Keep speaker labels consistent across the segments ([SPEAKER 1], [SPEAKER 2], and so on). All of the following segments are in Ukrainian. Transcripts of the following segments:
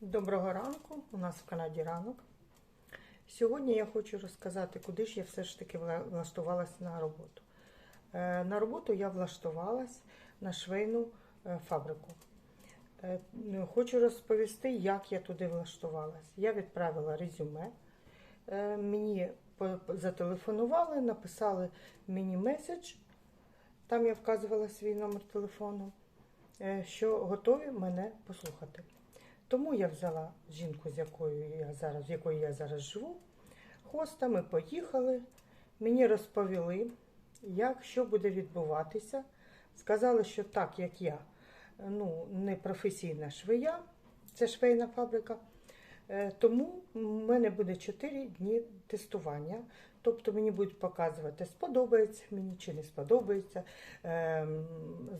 [SPEAKER 1] Доброго ранку, у нас в Канаді ранок. Сьогодні я хочу розказати, куди ж я все ж таки вла- влаштувалась на роботу. Е, На роботу я влаштувалась на швейну е, фабрику. Е, ну, Хочу розповісти, як я туди влаштувалась. Я відправила резюме. Мені зателефонували, написали мені меседж. Там я вказувала свій номер телефону, що готові мене послухати. Тому я взяла жінку, з якою я зараз, якою я зараз живу. Хоста, ми поїхали. Мені розповіли, як що буде відбуватися. Сказали, що так як я ну, не професійна швея, це швейна фабрика. е, Тому в мене буде 4 дні тестування. Тобто мені будуть показувати, сподобається мені чи не сподобається, ем,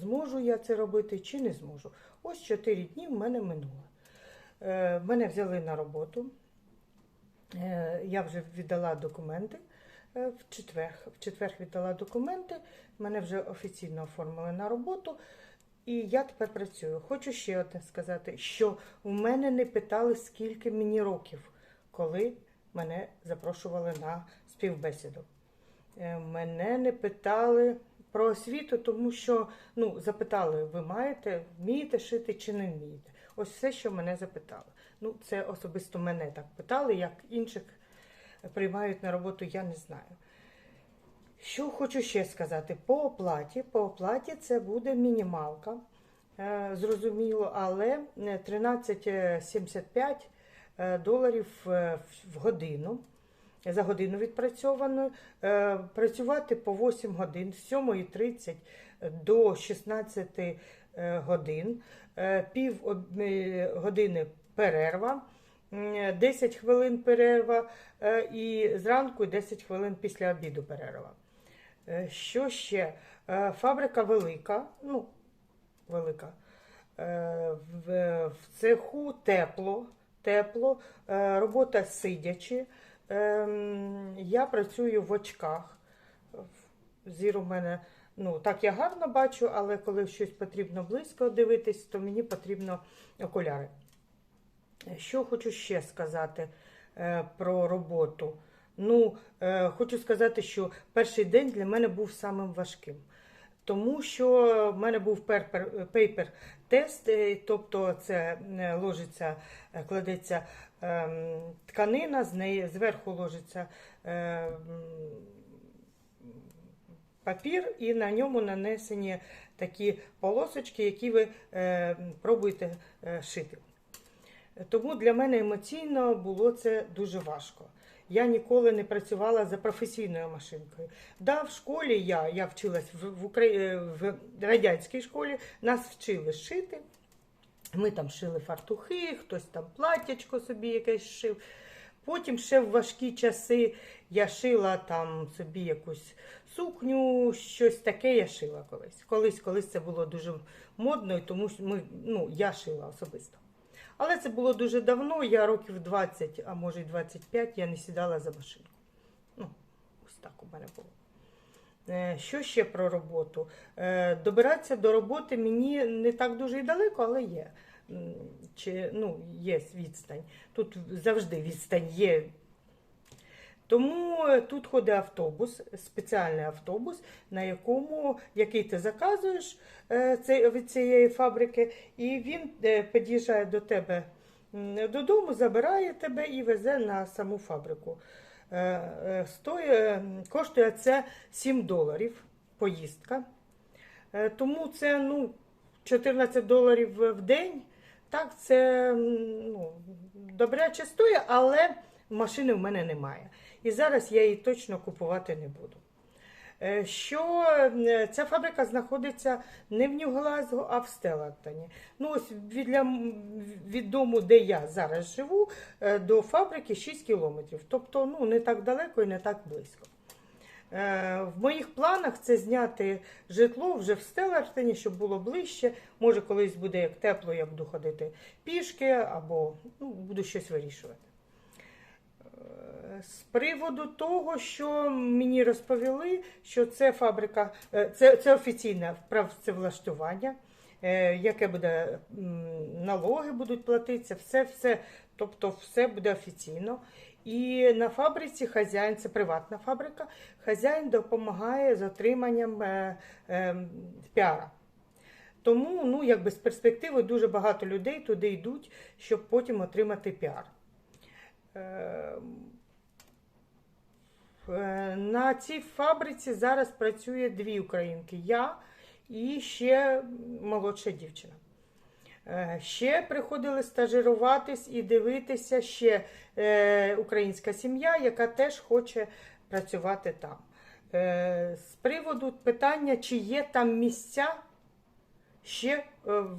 [SPEAKER 1] зможу я це робити чи не зможу. Ось 4 дні в мене минуло. Е, Мене взяли на роботу. Е, Я вже віддала документи е, в четвер. В четвер віддала документи, мене вже офіційно оформили на роботу. І я тепер працюю. Хочу ще одне сказати, що у мене не питали, скільки мені років, коли мене запрошували на співбесіду. Мене не питали про освіту, тому що ну, запитали, ви маєте, вмієте шити чи не вмієте. Ось все, що мене запитали. Ну, це особисто мене так питали, як інших приймають на роботу, я не знаю. Що хочу ще сказати? По оплаті. По оплаті це буде мінімалка, е, зрозуміло, але е, 13,75 е, доларів е, в- в годину. За годину відпрацьованою. Е, Працювати по 8 годин з 7.30 до 16 е, годин, Е, пів е, години перерва, 10 хвилин перерва е, і зранку 10 хвилин після обіду перерва. Е, Що ще? Е, Фабрика велика, ну, велика. Е, В, цеху тепло, тепло, е, робота сидячи. Ем, Я працюю в очках. Зір у мене, ну так я гарно бачу, але коли щось потрібно близько дивитись, то мені потрібно окуляри. Що хочу ще сказати е, про роботу? Ну, е, хочу сказати, що перший день для мене був самим важким. Тому що в мене був пейпер-тест, е, тобто це е, ложиться, е, кладеться ем, тканина, з неї зверху ложиться е, м, папір, і на ньому нанесені такі полосочки, які ви е, пробуєте е, шити. Тому для мене емоційно було це дуже важко. Я ніколи не працювала за професійною машинкою. Да, в школі я, я вчилась в, в, Украї... е, в радянській школі, нас вчили шити. Ми там шили фартухи, хтось там платтячко собі якесь шив. Потім ще в важкі часи я шила там собі якусь сукню, щось таке я шила колись. Колись, колись це було дуже модно, і тому ми, ну, я шила особисто. Але це було дуже давно, я років 20, а може й 25, я не сідала за машинку. Ну, ось так у мене було. Е, Що ще про роботу? Е, Добиратися до роботи мені не так дуже і далеко, але є. Чи, ну, є відстань. Тут завжди відстань є. Тому е, тут ходить автобус, спеціальний автобус, на якому який ти заказуєш е, цей- від цієї фабрики, і він е, під'їжджає до тебе додому, забирає тебе і везе на саму фабрику. Е, коштує це 7 доларів поїздка. Тому це ну, 14 доларів в день. Так, це ну, добряче стоїть, але машини в мене немає. І зараз я її точно купувати не буду. Е, Що е, ця фабрика знаходиться не в Нью-Глазго, а в Стеллартоні. Ну, ось від, від дому, де я зараз живу, е, до фабрики 6 кілометрів. Тобто ну, не так далеко і не так близько. Е, В моїх планах це зняти житло вже в Стеллартоні, щоб було ближче. Може, колись буде як тепло, я буду ходити пішки або ну, буду щось вирішувати. Е, З приводу того, що мені розповіли, що це фабрика, е, це, це офіційне працевлаштування. Е, яке буде налоги будуть платитися, все, все, тобто все буде офіційно. І на фабриці хазяїн, це приватна фабрика, хазяїн допомагає з отриманням е, е, піара. Тому, ну, якби з перспективи дуже багато людей туди йдуть, щоб потім отримати піар. На цій фабриці зараз працює дві українки: я і ще молодша дівчина. Е, Ще приходили стажируватись і дивитися ще е, українська сім'я, яка теж хоче працювати там. Е, З приводу питання, чи є там місця ще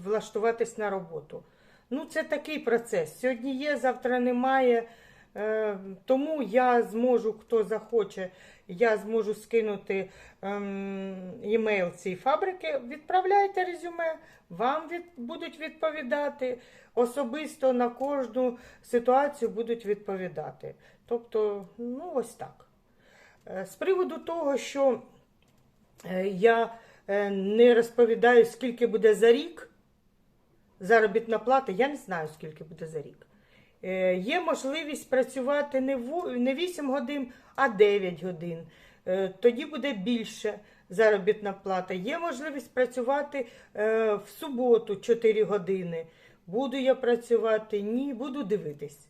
[SPEAKER 1] влаштуватись на роботу. Ну, це такий процес. Сьогодні є, завтра немає. Е, Тому я зможу, хто захоче, я зможу скинути ем, емейл цієї фабрики. Відправляйте резюме, вам від, будуть відповідати. Особисто на кожну ситуацію будуть відповідати. Тобто, ну ось так. Е, З приводу того, що е, я не розповідаю, скільки буде за рік заробітна плата, я не знаю, скільки буде за рік. Е, Є можливість працювати не во- не 8 годин, а 9 годин. Е, Тоді буде більше заробітна плата. Є можливість працювати е, в суботу 4 години. Буду я працювати? Ні, буду дивитись.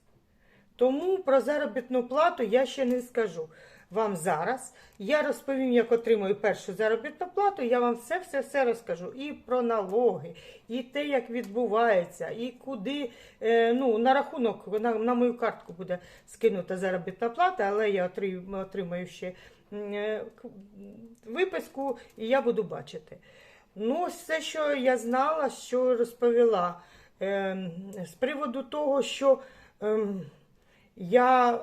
[SPEAKER 1] Тому про заробітну плату я ще не скажу вам зараз. Я розповім, як отримую першу заробітну плату. Я вам все, все, все розкажу. І про налоги, і те, як відбувається, і куди е, ну, на рахунок на, на мою картку буде скинута заробітна плата, але я отрим- отримаю ще е, виписку, і я буду бачити. Ну, все, що я знала, що розповіла. Ем, з приводу того, що ем, я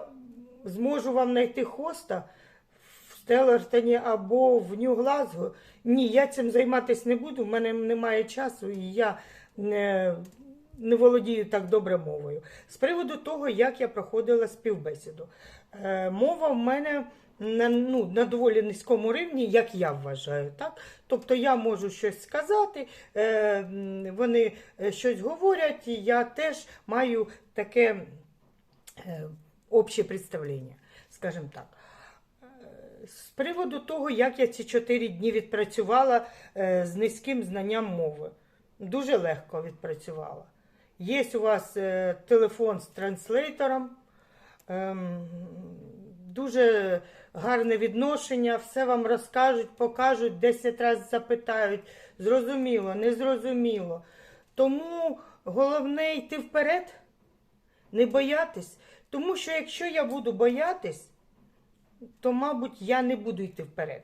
[SPEAKER 1] зможу вам знайти хоста в Стеллартоні або в Нью-Глазго. Ні, я цим займатися не буду, в мене немає часу і я не, не володію так добре мовою. З приводу того, як я проходила співбесіду. Е, мова в мене на, ну, на доволі низькому рівні, як я вважаю. Так? Тобто я можу щось сказати, е, вони е, щось говорять, і я теж маю таке е, обще представлення, скажімо так. З приводу того, як я ці чотири дні відпрацювала е, з низьким знанням мови. Дуже легко відпрацювала. Є у вас е, телефон з транслейтором, ем, дуже гарне відношення, все вам розкажуть, покажуть, 10 разів запитають. Зрозуміло, незрозуміло. Тому головне йти вперед, не боятись. Тому що якщо я буду боятись, то, мабуть, я не буду йти вперед.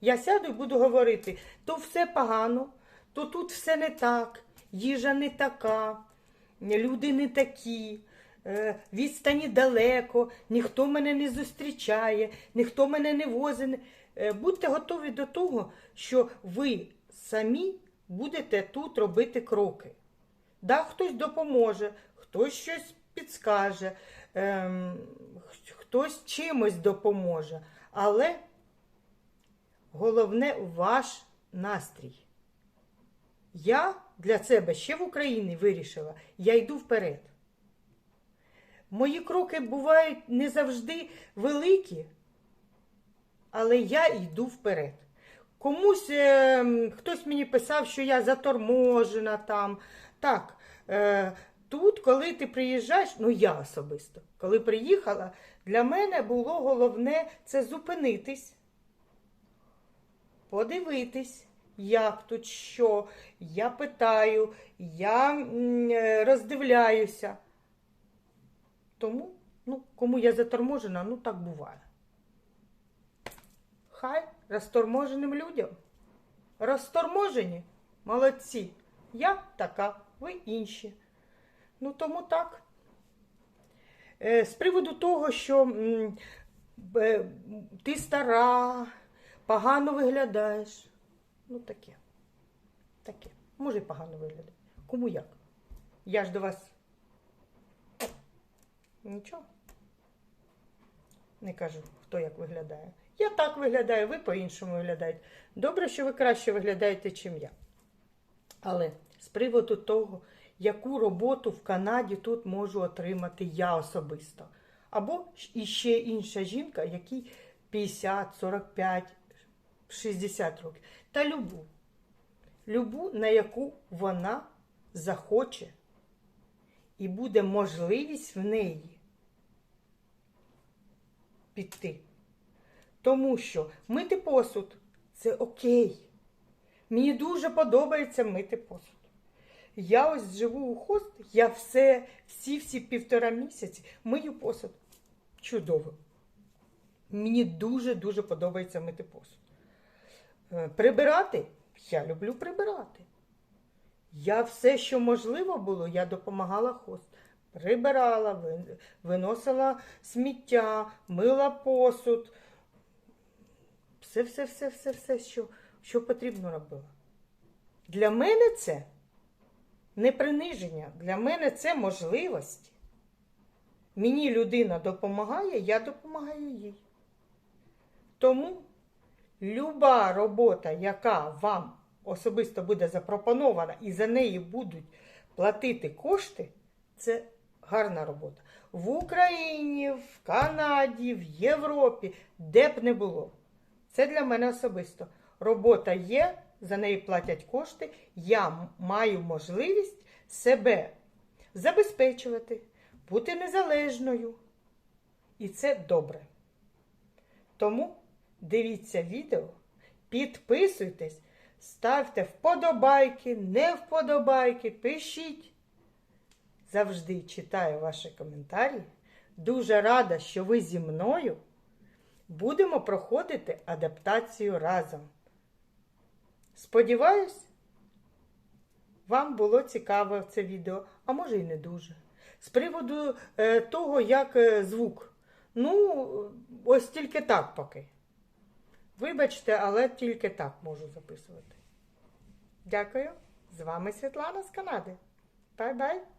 [SPEAKER 1] Я сяду і буду говорити, то все погано, то тут все не так, їжа не така, люди не такі, е, відстані далеко, ніхто мене не зустрічає, ніхто мене не возить. Е, Будьте готові до того, що ви самі будете тут робити кроки. Да, хтось допоможе, хтось щось підскаже, ем, хтось чимось допоможе. Але головне ваш настрій. Я для себе ще в Україні вирішила, я йду вперед. Мої кроки бувають не завжди великі, але я йду вперед. Комусь е, хтось мені писав, що я заторможена там. Так, е, тут, коли ти приїжджаєш, ну я особисто, коли приїхала, для мене було головне це зупинитись, подивитись, як тут що. Я питаю, я роздивляюся. Тому, ну, кому я заторможена, ну так буває. Хай розторможеним людям. Розторможені молодці. Я така, ви інші. Ну тому так. Е, З приводу того, що ти стара, погано виглядаєш. Ну таке. Таке. Може, і погано виглядає. Кому як? Я ж до вас. Нічого. Не кажу, хто як виглядає. Я так виглядаю, ви по-іншому виглядаєте. Добре, що ви краще виглядаєте, чим я. Але з приводу того, яку роботу в Канаді тут можу отримати я особисто. Або іще інша жінка, якій 50, 45, 60 років. Та любу. Любу, на яку вона захоче, і буде можливість в неї піти. Тому що мити посуд це окей. Мені дуже подобається мити посуд. Я ось живу у хост, я все, всі-всі півтора місяці мию посуд. Чудово. Мені дуже-дуже подобається мити посуд. Е, Прибирати я люблю прибирати. Я все, що можливо було, я допомагала хост. Прибирала, виносила сміття, мила посуд. Все, все, все, все, все, що, що потрібно робила. Для мене це не приниження, для мене це можливості. Мені людина допомагає, я допомагаю їй. Тому люба робота, яка вам особисто буде запропонована і за неї будуть платити кошти, це гарна робота. В Україні, в Канаді, в Європі, де б не було. Це для мене особисто. Робота є, за неї платять кошти. Я маю можливість себе забезпечувати, бути незалежною. І це добре. Тому дивіться відео, підписуйтесь, ставте вподобайки, не вподобайки, пишіть. Завжди читаю ваші коментарі. Дуже рада, що ви зі мною будемо проходити адаптацію разом. Сподіваюсь, вам було цікаво це відео, а може і не дуже. З приводу е, того, як е, звук. Ну, ось тільки так поки. Вибачте, але тільки так можу записувати. Дякую. З вами Світлана з Канади. Бай-бай!